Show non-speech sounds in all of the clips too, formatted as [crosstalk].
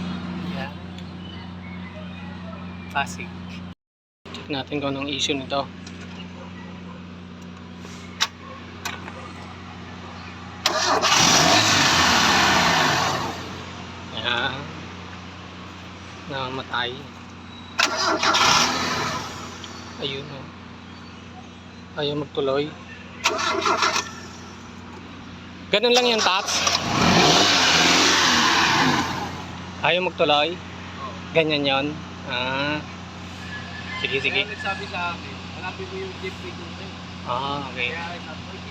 Yan. Pasig. Check natin kung anong issue nito. Yan. Namamatay. Ayun o. Ayaw magtuloy. Ganun lang yung tops. Ayaw magtuloy. Ganyan yon. Ah. Sige, sige. Kaya nagsabi sa akin, hanapin mo yung jeep tape. Ah, okay. Kaya sabi ko.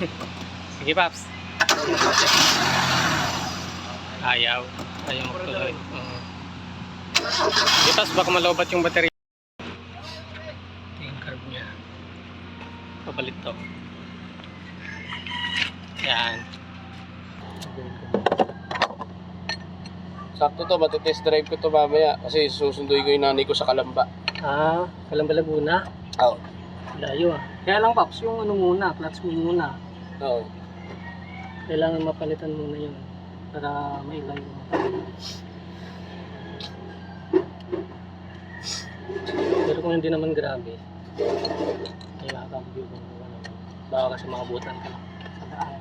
[laughs] Sige, Paps. Ayaw. Ayaw magtuloy. Oo. Sige, Paps, baka malobat yung baterya. Ito yung carb niya. Papalit to. Yan. Sakto to, matitest drive ko to mamaya kasi susunduin ko yung nanay ko sa Kalamba. Ah, Kalamba Laguna. Oo. Layo ah. Kaya lang, Paps, yung ano muna, clutch mo muna. Oo. Kailangan mapalitan muna yun para mailay mo. Pero kung hindi naman grabe, kaya kambyo kung ano, baka kasi makabutan ka sa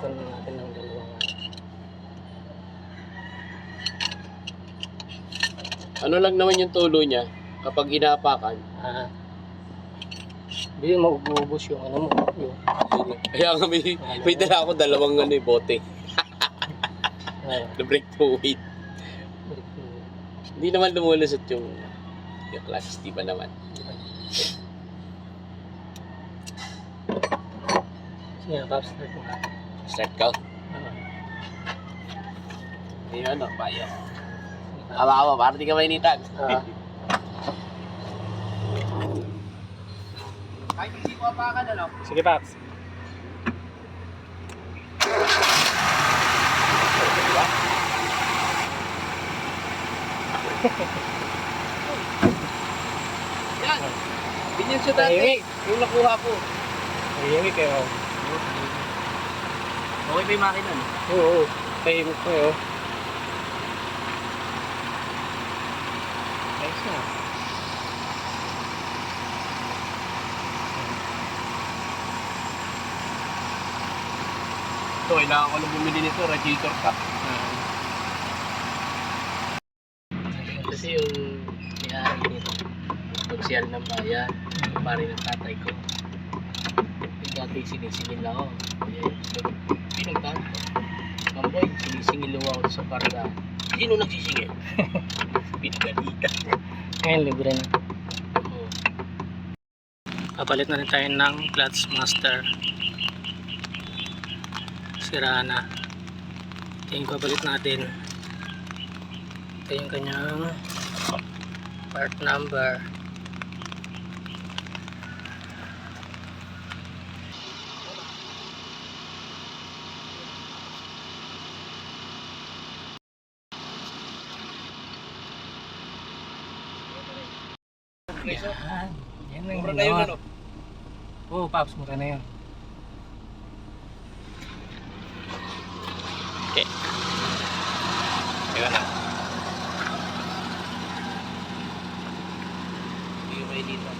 Ito na natin ng dalawang ano. Ano lang naman yung tulo niya kapag inapakan. Ah. Hindi maubos yung ano mo. Yung, Kaya nga may, may dala ako dalawang ano, eh, bote ah, na brake fluid. Hindi naman lumulusot yung yung clutch, di ba naman? Paps, start mo natin. Start ko. Ah. Ayun, ano, bayo. Awa, awa, para di ka mainitan. Ah. Kahit hindi ko apakan, ano? Sige, Paps. Yan! Ganyan siya dati. Yung nakuha ko. Tahimik kayo. Okay pa yung makina, no? Oo, tahimik ko yun. Ayos na. Ito, kailangan ko lang bumili nito, radiator cap. Ah. Kasi yung may-ari nito, social ng bayan, pare ng tatay ko. Dati sinisingil ako. Eh, pinagtan ko. Kamboy, sinisingil ako sa parga. Sino nagsisingil? [laughs] Pinagalitan. Ngayon, libre na. Oo. Kapalit na rin tayo ng Clutch Master. Sira na. Ito yung kapalit natin. Ito yung kanyang part number. Yan. Yan mura na yun, ano? Oo, oh, Pops, mura na yun. Okay. Ayan na. Hindi ko kayo dito.